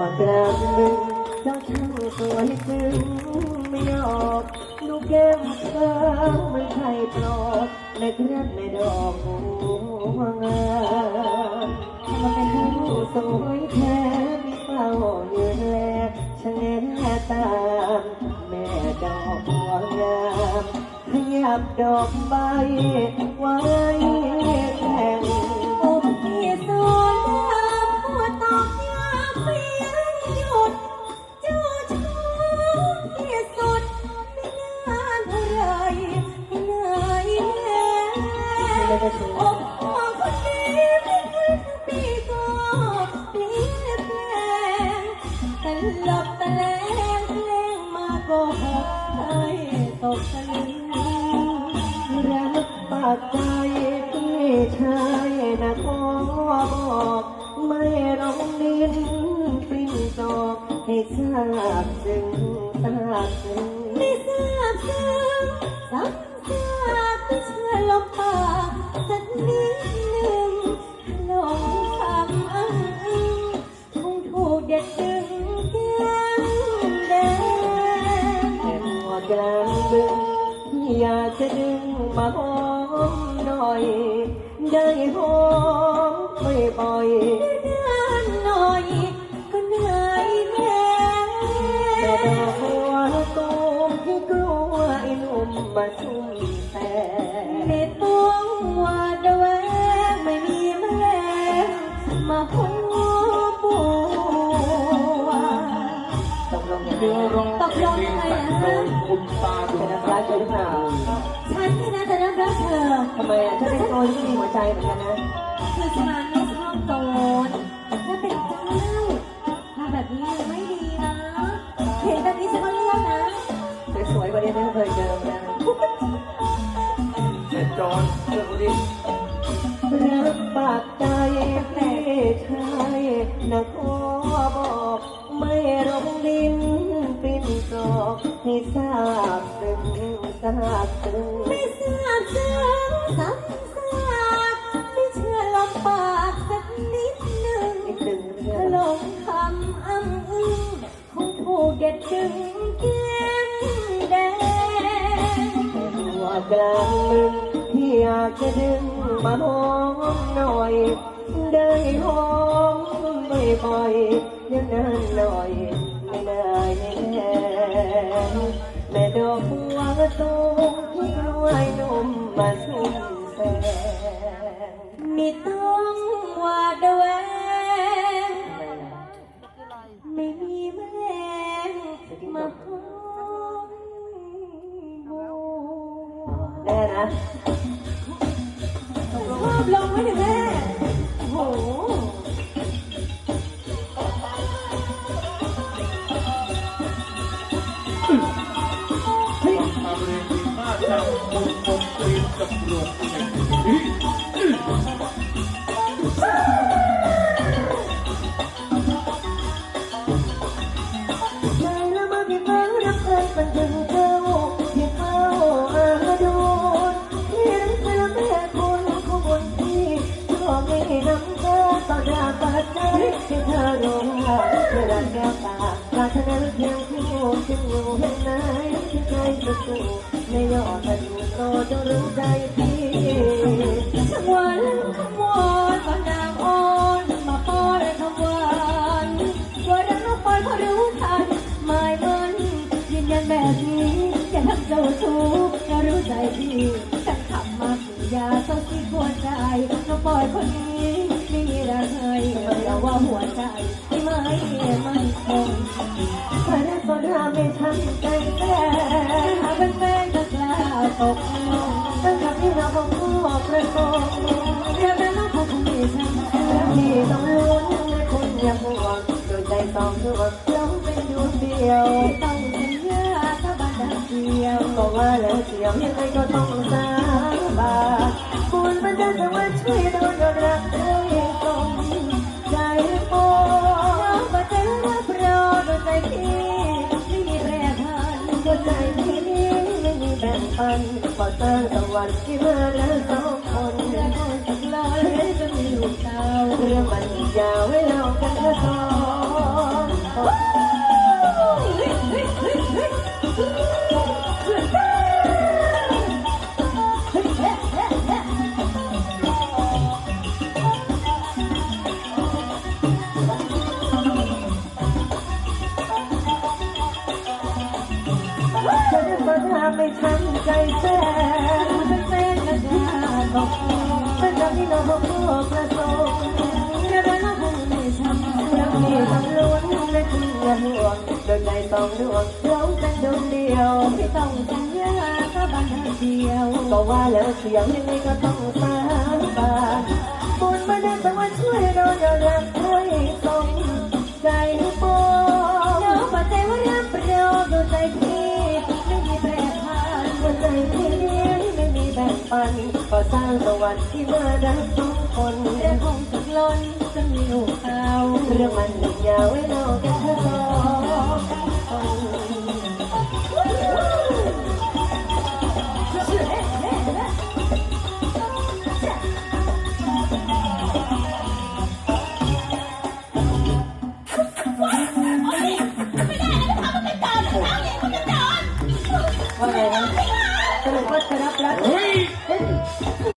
ม่หักลางดึงเจ้าช่างสวยซึ้งไม่ออกลูกแก้มเธอไม่ใช่ปลอกในกระในดอกหัวงามทำไมเป็นผู้สวยแท้ไม่เฝ้ายืนแลชะเง้นตามแม่ดอกบัวงามขยับดอกใบไว้ อกฉันรักปากใจพี่ชายนะขอบอกไม่ร้องลิ้นปิ้นตอกให้ทราบซึ้งทราบซึ้ง ไม่ทราบซึ้งสักซากไม่เชื่อลมปา จะดึงมาหอมหน่อย ได้หอมไม่บ่อยนานหน่อย ก็เหนื่อยแล้แต่ดอวกหัวตูมที่กลัวไอ้หนุ่มมาชุ่มแต่ไม่ต้องหวาดระแวงไม่มีแมลงมาหัว เนื้อร้องตกลงยังไงอะฮะคุณตาดวเป็นงนักตารักใช่หรือเปล่าฉันนี่นะจะรับรักเธอทำไมอะถ้าเป็นโจรก็มีหัวใจเหมือนกันนะคือฉันไม่ชอบโจรถ้าเป็นเจ้าทำแบบนี้ไม่ดีนะเห็นแบบนี้ฉันก็เลือกนะสวยๆกว่านี้ไม่เคยเจอนะเจ็ดจอนเรื่องนี้รักปากใจพี่ชายนะขอบอก ตอกให้ทราบซึ้งทราบซึ้งไม่ทราบซึ้งซ้ำซากไม่เชื่อลมปากสักนิดหนึ่งอีกหนึ่งเรื่อถ้างหลงคำอ้ำอึ้งคงถูกเด็ดดึงแก้มแดงหัวกลางมึงที่อยากจะดึงมาหอมหน่อย ได้หอมไม่บ่อยๆเดี๋ยวนานหน่อย ไม่ได้แน่แม่ดอกบัวตูมที่กล้วยนมมาชุ่มแสงไม่ต้องหวาดแวงไม่มีแมลงมาหอมบัวแน่นะชอบลงไว้ถึงแม่ จากคุณมนตรีกับหลวงเอกใจละมาที่ฟ้ารับเกินเป็นถึงเจ้าที่เฝ้าอาดูที่รักเธอแม่คุณขบวนที่ขอไม่น้ำตาต่อดาปัดใจที่เธอรู้ว่าเธอรักแก้วตาปรารถนาเพียงคู่จึงอยู่เห็นไหนที่ใจสุดสู้ ไม่ยอมแต่ดูโตจะรู้ใจพี่ช่างหวานขมวอนบานางอ่อนมาป้อนคำวานว่าดังน้องปอยเขารู้ทันหมายมันยืนยันแบบนี้อย่าทำเจ้าชู้จะรู้ใจพี่ฉันขับมาถึงยาเศร้าที่หัวใจน้องปอยคนนี้ไม่มีรักให้แต่าว่าหัวใจที่ไม่มันคงใครได้ก็ทำให้ฉันใจแตาตกลงตั้งแต่ที่เราบอกบอกประกอบเรื่องนั้นคงคงมีฉันที่ต้องลุ้นและคุณอย่าห่วงโดยใจสองดวงเราเป็นดวงเดียวต้องสัญญาถ้าบัดเดียวก็ว่าแล้วเสียวยังไงก็ต้องสาบานคุณมันจะแต่ว่าช่วยโดนรักได้ กันขอสร้างสวรรค์ที่มาแล้วสองคนเรื่องคนสักร้อยจะมีลูกเต้าเรื่องมันยาวให้เรากันก็สอง ใจสนเป็นแฟนกันได้บอกเป็นแบบนี้เราพ่อประสงค์จะได้รับผู้ไม่ช้ำรักที่ทำล้วนและทิ้งและห่วงโดยใจสองดวงร้องกันดวงเดียวไม่ต้องสัญญาก็บันเดียวก็ว่าแล้วเสียงยังไงก็ต้องสาบานบุญมาได้แต่ว่าช่วยเราอย่ารักให้สมใปันก็สร้างสวรรค์ที่มาดังทุกคนเรื่องคงสักล้นจะมีลูกเขาเรื่องมันหนึ่งยาวไว้เรากันเธอ